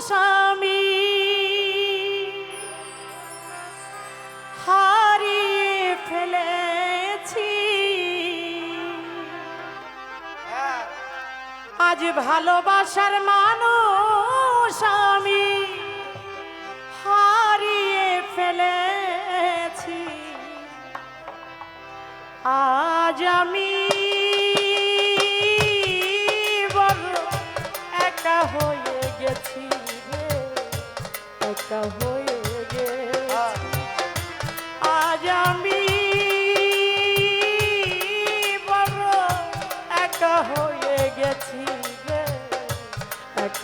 স্বামী হারিয়ে ফেলেছি। আজ ভালোবাসার মানুষ আমি। হারিয়ে ফেলেছি। আজ আমি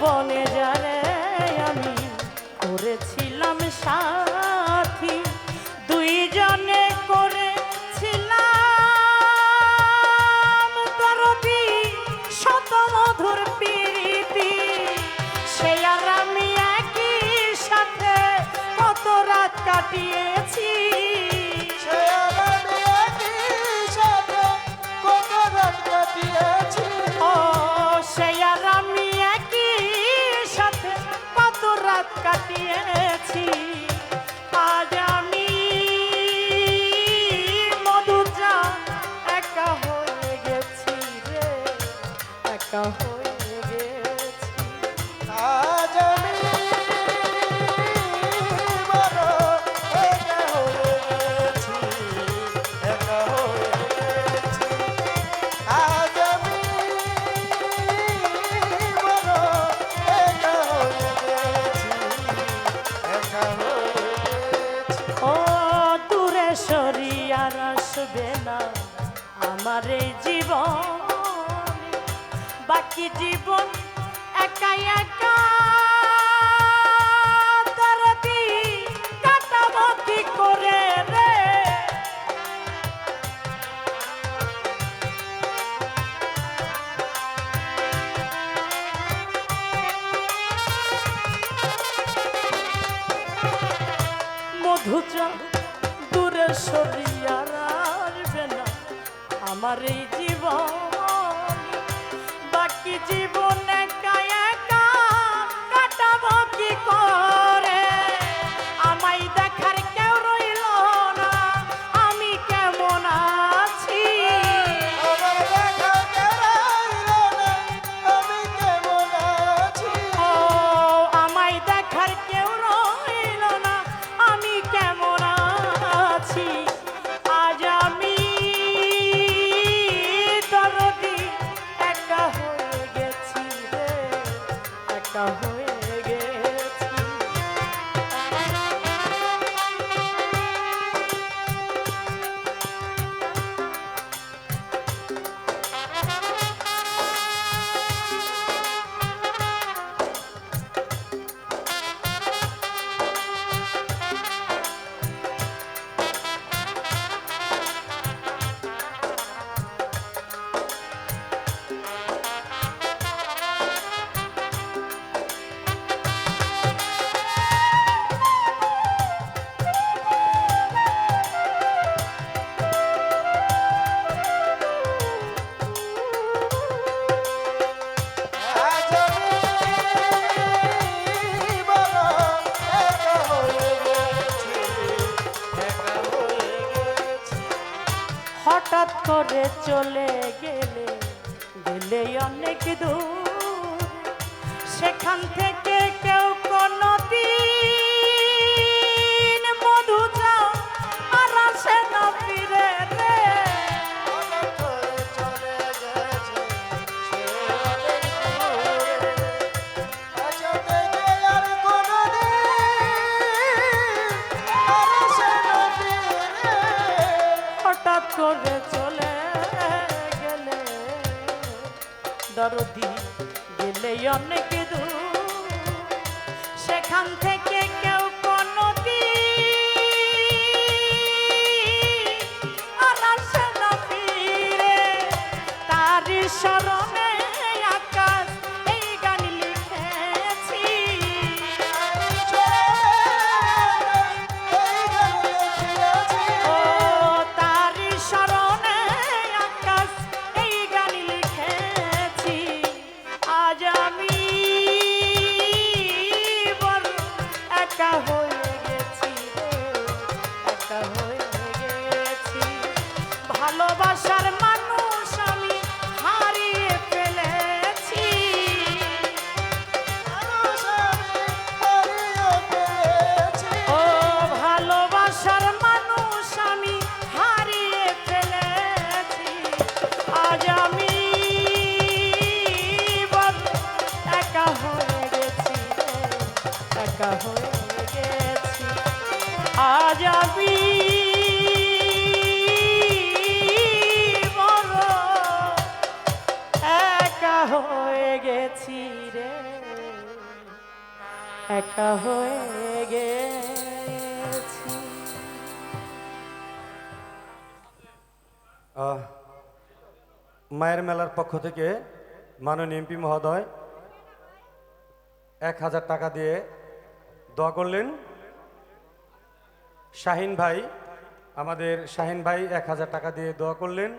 বনে যারে আমি করেছিলাম সাথী। দুইজনে করেছিলাম দরদি শত মধুর আর আমি কাটিয়ে আসবে না আমার এই জীবন। বাকি জীবন একাই একা। মধুচা দূরে সরি আমার জীবন করে চলে গেলে গেলে অনেক দূর। সেখান থেকে কেউ দরদি গেলে অনেক দূর। সেখান থেকে একা হয়ে গেছি। ভালোবাসার মানুষ আমি ও ভালোবাসার মানুষ আমি হারিয়ে ফেলেছি। আজ আমি একা হয়ে গেছি। একা হয়ে গেছি রে। একা হয়ে গেছি। মায়ের মেলার পক্ষ থেকে মাননীয় এমপি মহোদয় এক হাজার টাকা দিয়ে দোয়া করলেন। শাহিন ভাই আমাদের শাহিন ভাই এক হাজার টাকা দিয়ে দোয়া করলেন।